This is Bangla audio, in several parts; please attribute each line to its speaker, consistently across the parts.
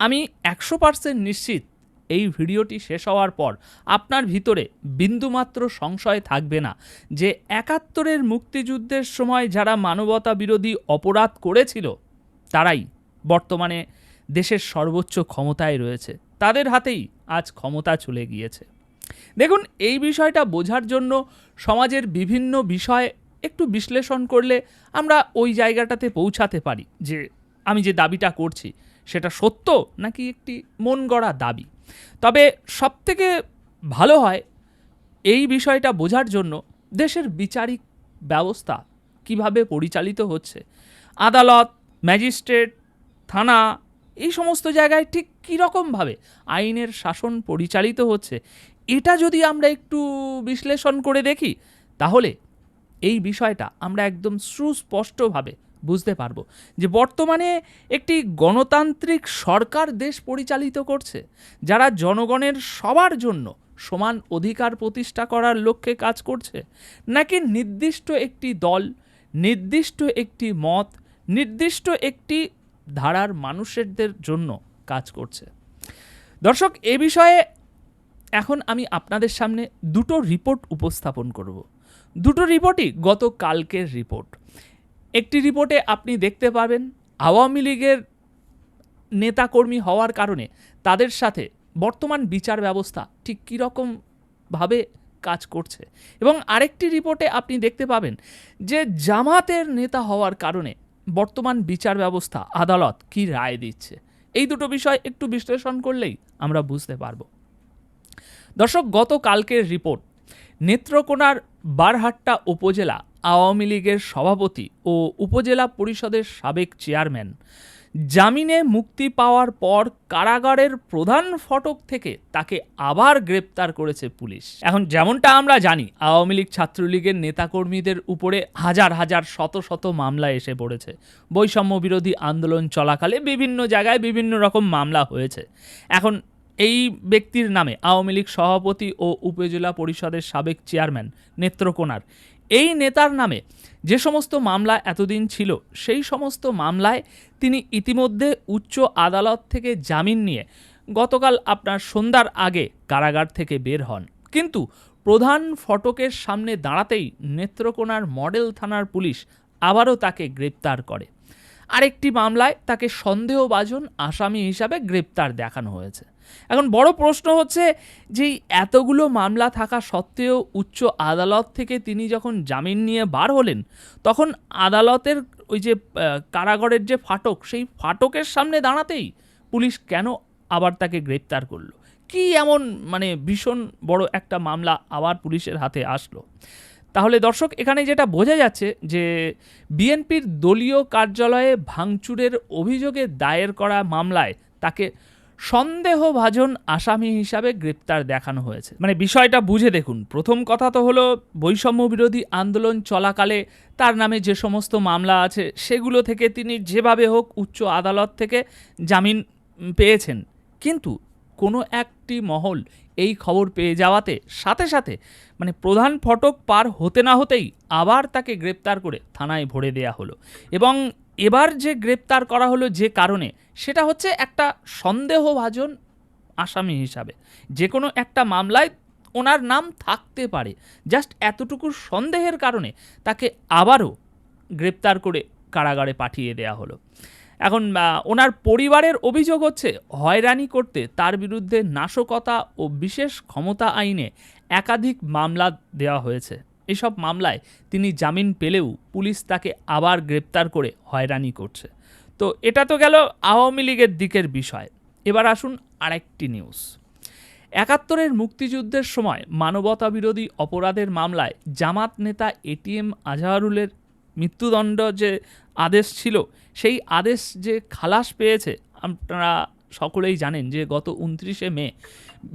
Speaker 1: আমি একশো পার্সেন্ট নিশ্চিত এই ভিডিওটি শেষ হওয়ার পর আপনার ভিতরে বিন্দুমাত্র সংশয় থাকবে না যে একাত্তরের মুক্তিযুদ্ধের সময় যারা মানবতা বিরোধী অপরাধ করেছিল, তারাই বর্তমানে দেশের সর্বোচ্চ ক্ষমতায় রয়েছে। তাদের হাতেই আজ ক্ষমতা চলে গিয়েছে। দেখুন, এই বিষয়টা বোঝার জন্য সমাজের বিভিন্ন বিষয় একটু বিশ্লেষণ করলে আমরা ওই জায়গাটাতে পৌঁছাতে পারি যে আমি যে দাবিটা করছি সেটা সত্য নাকি একটি মন গড়া দাবি? তবে সবথেকে ভালো হয় এই বিষয়টা বোঝার জন্য দেশের বিচারিক ব্যবস্থা কীভাবে পরিচালিত হচ্ছে? আদালত, ম্যাজিস্ট্রেট, থানা, এই সমস্ত জায়গায় ঠিক কীরকমভাবে আইনের শাসন পরিচালিত হচ্ছে? এটা যদি আমরা একটু বিশ্লেষণ করে দেখি, তাহলে এই বিষয়টা আমরা একদম সুস্পষ্টভাবে বুঝতে পারব যে বর্তমানে একটি গণতান্ত্রিক সরকার দেশ পরিচালিত করছে, যারা জনগণের সবার জন্য সমান অধিকার প্রতিষ্ঠা করার লক্ষ্যে কাজ করছে, নাকি নির্দিষ্ট একটি দল, নির্দিষ্ট একটি মত, নির্দিষ্ট একটি ধারার মানুষেরদের জন্য কাজ করছে। দর্শক, এ বিষয়ে এখন আমি আপনাদের সামনে দুটো রিপোর্ট উপস্থাপন করব। দুটো রিপোর্টই গত কালকের রিপোর্ট। একটি রিপোর্টে আপনি দেখতে পাবেন আওয়ামী লীগের নেতাকর্মী হওয়ার কারণে তাদের সাথে বর্তমান বিচার ব্যবস্থা ঠিক কীরকমভাবে কাজ করছে। এবং আরেকটি রিপোর্টে আপনি দেখতে পাবেন যে জামাতের নেতা হওয়ার কারণে বর্তমান বিচার ব্যবস্থা, আদালত কি রায় দিচ্ছে। এই দুটো বিষয় একটু বিশ্লেষণ করলেই আমরা বুঝতে পারব। দর্শক গত কালকের রিপোর্ট নেত্রকোনার বারহাট্টা উপজেলা আওয়ামী লীগের সভাপতি ও উপজেলা পরিষদের সাবেক চেয়ারম্যান। জামিনে মুক্তি পাওয়ার পর কারাগারের প্রধান ফটক থেকে তাকে আবার গ্রেপ্তার করেছে পুলিশ। এখন যেমনটা আমরা জানি, আওয়ামী লীগ ছাত্রলীগের নেতাকর্মীদের উপরে হাজার হাজার, শত শত মামলা এসে পড়েছে। বৈষম্য বিরোধী আন্দোলন চলাকালে বিভিন্ন জায়গায় বিভিন্ন রকম মামলা হয়েছে। এখন এই ব্যক্তির নামে আওয়ামী লীগ সভাপতি ও উপজেলা পরিষদের সাবেক চেয়ারম্যান নেত্রকোনার এই নেতার নামে যে সমস্ত মামলা এতদিন ছিল, সেই সমস্ত মামলায় তিনি ইতিমধ্যে উচ্চ আদালত থেকে জামিন নিয়ে গতকাল আপনার সন্ধ্যার আগে কারাগার থেকে বের হন। কিন্তু প্রধান ফটকের সামনে দাঁড়াতেই নেত্রকোনার মডেল থানার পুলিশ আবারও তাকে গ্রেপ্তার করে। আরেকটি মামলায় তাকে সন্দেহভাজন আসামি হিসাবে গ্রেপ্তার দেখানো হয়েছে। এখন বড় প্রশ্ন হচ্ছে যে এতগুলো মামলা থাকা সত্ত্বেও উচ্চ আদালত থেকে তিনি যখন জামিন নিয়ে বার হলেন, তখন আদালতের ওই যে কারাগারের যে ফাটক, সেই ফাটকের সামনে দাঁড়াতেই পুলিশ কেন আবার তাকে গ্রেপ্তার করল? কি এমন মানে ভীষণ বড় একটা মামলা আবার পুলিশের হাতে আসলো? তাহলে দর্শক, এখানে যেটা বোঝা যাচ্ছে যে বিএনপির দলীয় কার্যালয়ে ভাঙচুরের অভিযোগে দায়ের করা মামলায় তাকে সন্দেহভাজন আসামি হিসাবে গ্রেপ্তার দেখানো হয়েছে। মানে বিষয়টা বুঝে দেখুন। প্রথম কথা তো হলো, বৈষম্য বিরোধী আন্দোলন চলাকালে তার নামে যে সমস্ত মামলা আছে, সেগুলো থেকে তিনি যেভাবে হোক উচ্চ আদালত থেকে জামিন পেয়েছেন। কিন্তু কোনো একটি মহল এই খবর পেয়ে যাওয়াতে সাথে সাথে মানে প্রধান ফটক পার হতে না হতেই আবার তাকে গ্রেপ্তার করে থানায় ভরে দেয়া হলো। এবং এবার যে গ্রেপ্তার করা হলো যে কারণে, সেটা হচ্ছে একটা সন্দেহভাজন আসামি হিসাবে। যে কোনো একটা মামলায় ওনার নাম থাকতে পারে। জাস্ট এতটুকু সন্দেহের কারণে তাকে আবারও গ্রেপ্তার করে কারাগারে পাঠিয়ে দেয়া হলো। এখন ওনার পরিবারের অভিযোগ হচ্ছে, হয়রানি করতে তার বিরুদ্ধে নাশকতা ও বিশেষ ক্ষমতা আইনে একাধিক মামলা দেওয়া হয়েছে। এসব মামলায় তিনি জামিন পেলেও পুলিশ তাকে আবার গ্রেপ্তার করে হয়রানি করছে। তো এটা তো গেল আওয়ামী লীগের দিকের বিষয়। এবার আসুন আরেকটি নিউজ। একাত্তরের মুক্তিযুদ্ধের সময় মানবতা বিরোধী অপরাধের মামলায় জামাত নেতা এটিএম আজহারুলের মৃত্যুদণ্ড যে আদেশ ছিল, সেই আদেশ যে খালাস পেয়েছে, আপনারা সকলেই জানেন যে গত উনত্রিশে মে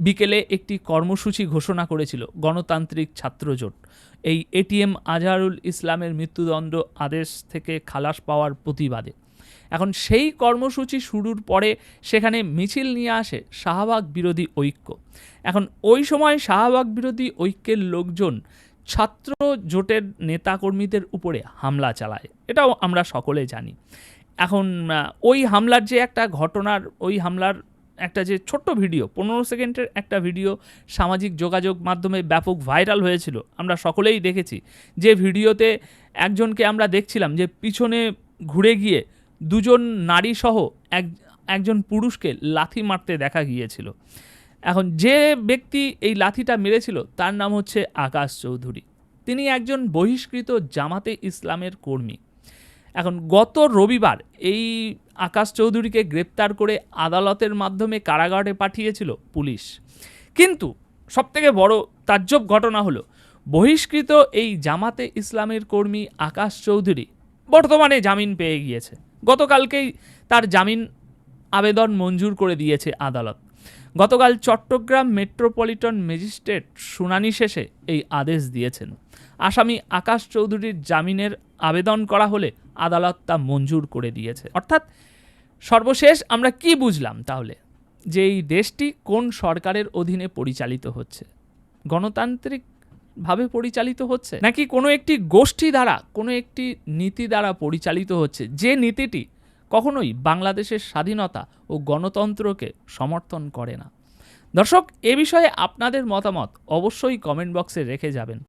Speaker 1: বিকেলে একটি কর্মসূচি ঘোষণা করেছিল গণতান্ত্রিক ছাত্রজোট এই এটিএম আজহারুল ইসলামের মৃত্যুদণ্ড আদেশ থেকে খালাস পাওয়ার প্রতিবাদে। এখন সেই কর্মসূচি শুরুর পরে সেখানে মিছিল নিয়ে আসে শাহবাগ বিরোধী ঐক্য। এখন ওই সময় শাহবাগ বিরোধী ঐক্যের লোকজন ছাত্র জোটের নেতাকর্মীদের উপরে হামলা চালায়, এটাও আমরা সকলে জানি। এখন ওই হামলার যে একটা ঘটনার, ওই হামলার একটা যে ছোট্ট ভিডিও, পনেরো সেকেন্ডের একটা ভিডিও সামাজিক যোগাযোগ মাধ্যমে ব্যাপক ভাইরাল হয়েছিল, আমরা সকলেই দেখেছি। যে ভিডিওতে একজনকে আমরা দেখছিলাম যে পিছনে ঘুরে গিয়ে দুজন নারী সহ এক, একজন পুরুষকে লাথি মারতে দেখা গিয়েছিল। এখন যে ব্যক্তি এই লাথিটা মেরেছিল, তার নাম হচ্ছে আকাশ চৌধুরী। তিনি একজন বহিষ্কৃত জামাতে ইসলামের কর্মী। এখন গত রবিবার এই আকাশ চৌধুরীকে গ্রেপ্তার করে আদালতের মাধ্যমে কারাগারে পাঠিয়েছিল পুলিশ। কিন্তু সবথেকে বড় তাজ্জব ঘটনা হলো, বহিষ্কৃত এই জামাতে ইসলামের কর্মী আকাশ চৌধুরী বর্তমানে জামিন পেয়ে গিয়েছে। গতকালকেই তার জামিন আবেদন মঞ্জুর করে দিয়েছে আদালত। গতকাল চট্টগ্রাম মেট্রোপলিটন ম্যাজিস্ট্রেট শুনানি শেষে এই আদেশ দিয়েছেন। আসামি আকাশ চৌধুরীর জামিনের আবেদন করা হলে আদালত তা মঞ্জুর করে দিয়েছে। অর্থাৎ সর্বশেষ আমরা কি বুঝলাম তাহলে? যে এই দেশটি কোন সরকারের অধীনে পরিচালিত হচ্ছে? গণতান্ত্রিকভাবে পরিচালিত হচ্ছে? নাকি কোনো একটি গোষ্ঠী দ্বারা, কোনো একটি নীতি দ্বারা পরিচালিত হচ্ছে? যে নীতিটি কখনোই বাংলাদেশের স্বাধীনতা ও গণতন্ত্রকে সমর্থন করে না। দর্শক, এ বিষয়ে আপনাদের মতামত অবশ্যই কমেন্ট বক্সে রেখে যাবেন।